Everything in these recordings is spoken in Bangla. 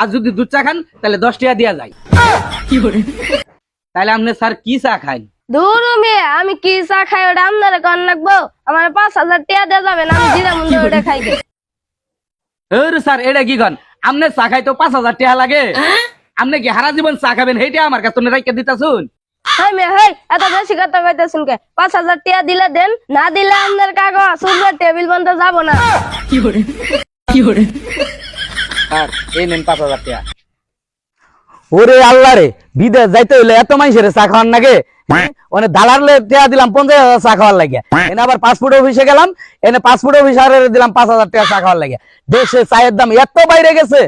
আর যদি দুধ চা খান তাহলে দশ টাকা দিয়া যায়। তাহলে আপনি স্যার কি চা খাই দূর মেয়ে আমি কি চা খাই ওটা আপনারা কন লাগবো? আমার পাঁচ হাজার টাকা দেওয়া যাবে না আমি ওটা খাই স্যার এটা কি কন? আপনি চা খাই তো পাঁচ হাজার টাকা লাগে। আপনি কি হারা জীবন চা খাবেন? সেইটা আমার কাছে রেখে দিতেছুন। হাই মেয়ে হাই এত বেশি কথা কইতেছেন কে? পাঁচ হাজার টাকা দিলে দেন না দিলে আপনার কাগজ সুন্দর টেবিল বন্ধ যাব না। স্যার এই নেন পাঁচ হাজার টাকা। ওরে আল্লাহ রে বিদেশ যাইতে হইলে এত মানুষের চা খাওয়ার নাগে? মানে টাকা দিলাম পঞ্চাশ হাজার চা খাওয়ার লাগে। এনে আবার পাসপোর্ট অফিসে গেলাম এনে পাসপোর্ট অফিসারে দিলাম পাঁচ হাজার টাকা চা খাওয়ার লাগে। দেশে চায়ের দাম এত বাইরে গেছে।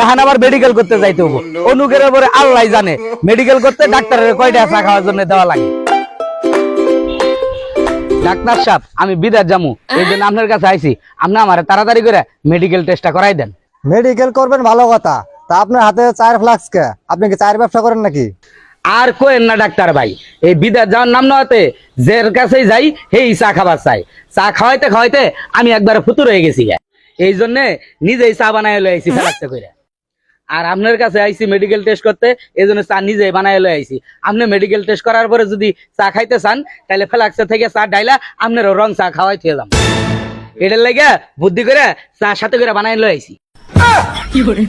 এখন আবার মেডিকেল করতে যাইতে হব অনুকের পরে আল্লাহ জানে মেডিকেল করতে ডাক্তারের কয়টা চা খাওয়ার জন্য দেওয়া লাগে। ডাক্তার সাহেব আমি বিদেশ জামু এই জন্য আপনার কাছে আইছি। আপনি আমার তাড়াতাড়ি করে মেডিকেল টেস্টটা করাই দেন। মেডিকেল করবেন ভালো কথা। তা আপনার হাতে চায়ের ফ্লাক্স কে। আপনি কি চায়ের ব্যবসা করেন নাকি? আর কোয়েন না ডাক্তার ভাই। এই বিদেশ যাওয়ার নাম নতে যের কাছেই যাই, হেই চা খাবার চাই। চা খাওয়াইতে খাওয়াইতে আমি একবার ফুতুর হয়ে গেছি এই জন্যে নিজেই চা বানাই লই আইছি ফেলাতে করে আর আপনার কাছে আইছি মেডিকেল টেস্ট করতে, এই জন্য চা নিজেই বানাই লই আইছি। আপনি মেডিকেল টেস্ট করার পরে যদি চা খাইতে চান, তাহলে ফেলাক্সে থেকে চা ডাইলা আপনারও রং চা খাওয়াই থেকে যাম। এটার লাগে বুদ্ধি করে চা সাথে করে বানাই লই আইছি। 有人。